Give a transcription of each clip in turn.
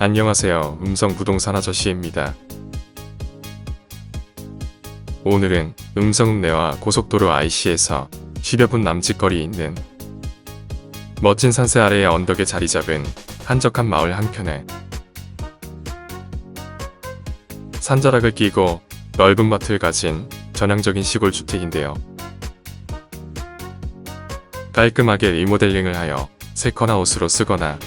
안녕하세요. 음성 부동산 아저씨입니다. 오늘은 음성읍내와 고속도로 IC에서 10여 분 남짓 거리에 있는 멋진 산세 아래의 언덕에 자리 잡은 한적한 마을 한켠에 산자락을 끼고 넓은 마트를 가진 전형적인 시골 주택인데요. 깔끔하게 리모델링을 하여 세컨하우스로 쓰거나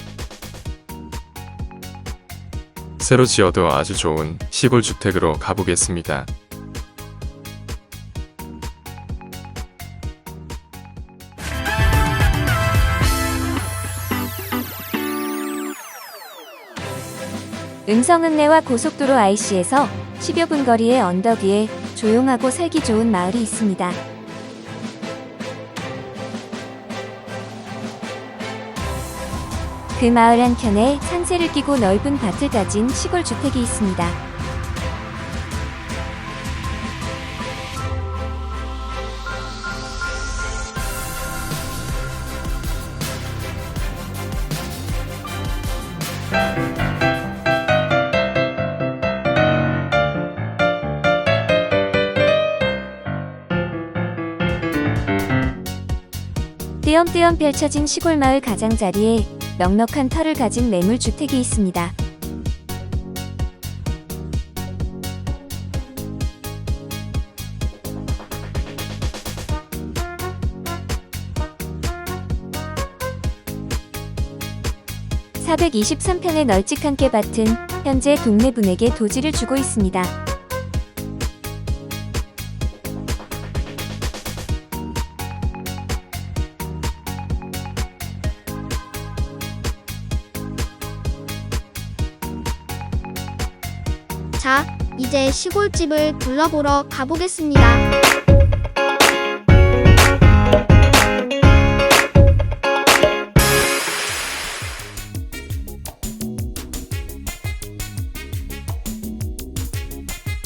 새로 지어도 아주 좋은 시골 주택으로 가보겠습니다. 음성읍내와 고속도로 IC에서 10여 분 거리의 언덕 위에 조용하고 살기 좋은 마을이 있습니다. 그 마을 한켠에 산세를 끼고 넓은 밭을 가진 시골 주택이 있습니다. 띄엄띄엄 펼쳐진 시골 마을 가장자리에 넉넉한 터를 가진 매물 주택이 있습니다. (423평의) 널찍한 깨밭은 현재 동네 분에게 도지를 주고 있습니다. 자, 이제 시골집을 둘러보러 가보겠습니다.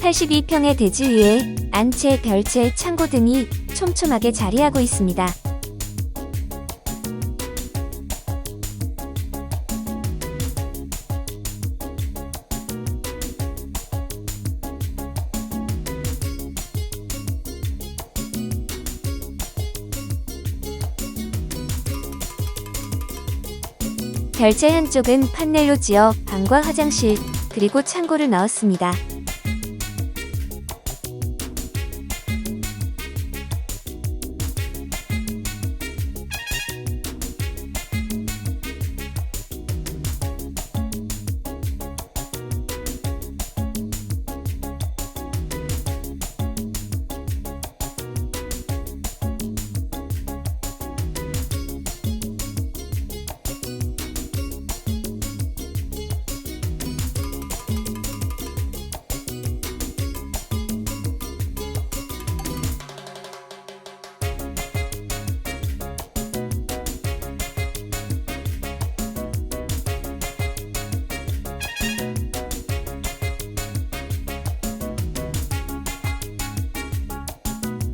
(82평의) 대지 위에 안채, 별채, 창고 등이 촘촘하게 자리하고 있습니다. 별채 한쪽은 판넬로 지어 방과 화장실, 그리고 창고를 넣었습니다.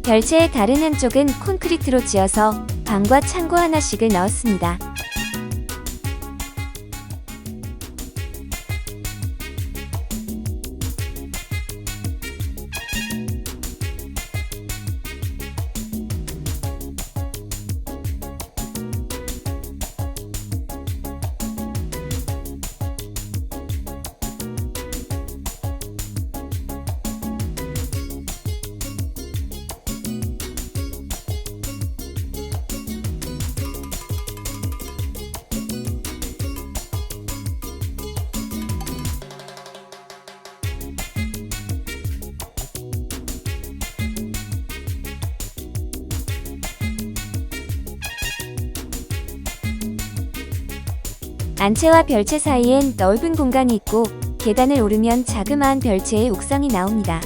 별채의 다른 한쪽은 콘크리트로 지어서 방과 창고 하나씩을 넣었습니다. 안채와 별채 사이엔 넓은 공간이 있고 계단을 오르면 자그마한 별채의 옥상이 나옵니다.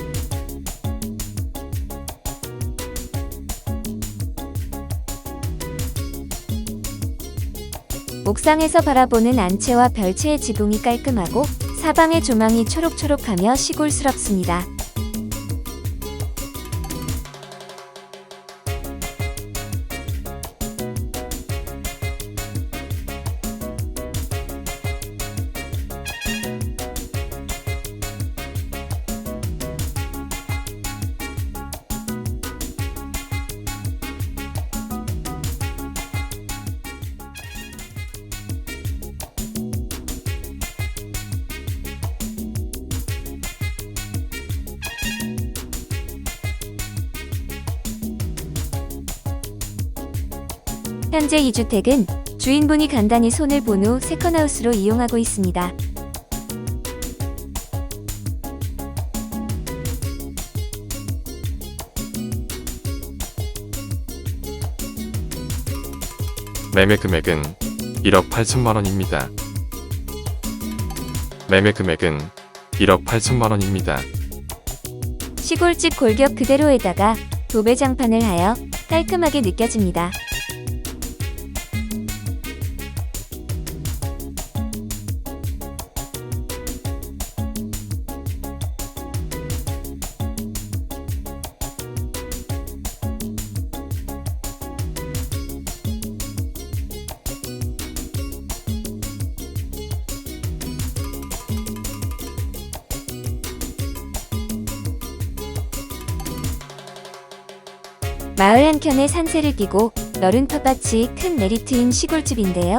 옥상에서 바라보는 안채와 별채의 지붕이 깔끔하고 사방의 조망이 초록초록하며 시골스럽습니다. 현재 이 주택은 주인분이 간단히 손을 본 후 세컨하우스로 이용하고 있습니다. 매매 금액은 1억 8천만 원입니다. 매매 금액은 1억 8천만 원입니다. 시골집 골격 그대로에다가 도배장판을 하여 깔끔하게 느껴집니다. 마을 한켠에 산세를 끼고 너른 텃밭이 큰 메리트인 시골집인데요.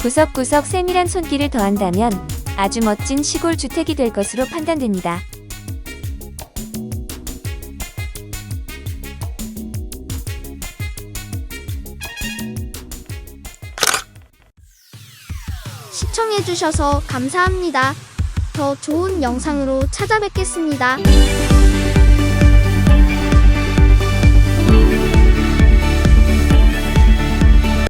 구석구석 세밀한 손길을 더한다면 아주 멋진 시골 주택이 될 것으로 판단됩니다. 시청해주셔서 감사합니다. 더 좋은 영상으로 찾아뵙겠습니다.